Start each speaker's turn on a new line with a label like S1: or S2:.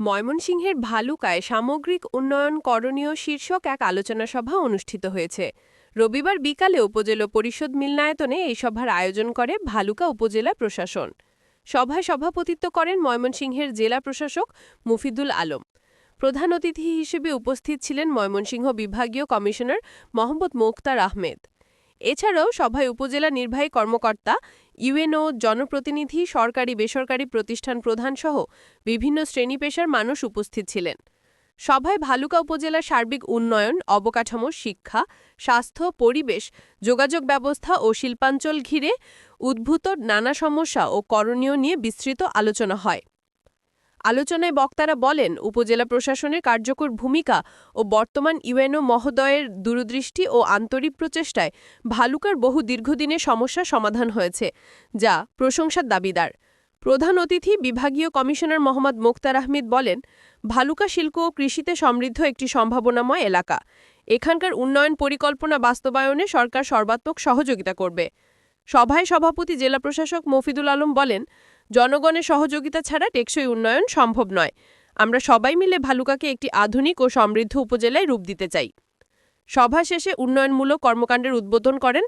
S1: ময়মনসিংহের ভালুকায় সামগ্রিক উন্নয়ন করণীয় শীর্ষক এক আলোচনা সভা অনুষ্ঠিত হয়েছে। রবিবার বিকালে উপজেলা পরিষদ মিলনায়তনে এই সভার আয়োজন করে ভালুকা উপজেলা প্রশাসন। সভায় সভাপতিত্ব করেন ময়মনসিংহের জেলা প্রশাসক মুফিদুল আলম। প্রধান অতিথি হিসেবে উপস্থিত ছিলেন ময়মনসিংহ বিভাগীয় কমিশনার মোহাম্মদ মোক্তার আহমেদ। এছাড়াও সভায় উপজেলা নির্বাহী কর্মকর্তা, ইউএনও জনপ্রতিনিধি, সরকারি, বেসরকারি প্রতিষ্ঠান প্রধানসহ বিভিন্ন শ্রেণি পেশার মানুষ উপস্থিত ছিলেন। সভায় ভালুকা উপজেলার সার্বিক উন্নয়ন, অবকাঠামো, শিক্ষা, স্বাস্থ্য, পরিবেশ, যোগাযোগ ব্যবস্থা ও শিল্পাঞ্চল ঘিরে উদ্ভূত নানা সমস্যা ও করণীয় নিয়ে বিস্তৃত আলোচনা হয়। আলোচনায় বক্তারা বলেন, উপজেলা প্রশাসনের কার্যকর ভূমিকা ও বর্তমান ইউএনও মহোদয়ের দূরদৃষ্টি ও আন্তরিক প্রচেষ্টায় ভালুকার বহু দীর্ঘদিনের সমস্যা সমাধান হয়েছে, যা প্রশংসার দাবিদার। প্রধান অতিথি বিভাগীয় কমিশনার মোহাম্মদ মোক্তার আহমেদ বলেন, ভালুকা শিল্প ও কৃষিতে সমৃদ্ধ একটি সম্ভাবনাময় এলাকা। এখানকার উন্নয়ন পরিকল্পনা বাস্তবায়নে সরকার সর্বাত্মক সহযোগিতা করবে। সভায় সভাপতি জেলা প্রশাসক মফিদুল আলম বলেন জনগণের সহযোগিতা ছাড়া টেকসই উন্নয়ন সম্ভব নয়। আমরা সবাই মিলে ভালুকাকে একটি আধুনিক ও সমৃদ্ধ উপজেলায় রূপ দিতে চাই। সভা শেষে উন্নয়নমূলক কর্মকাণ্ডের উদ্বোধন করেন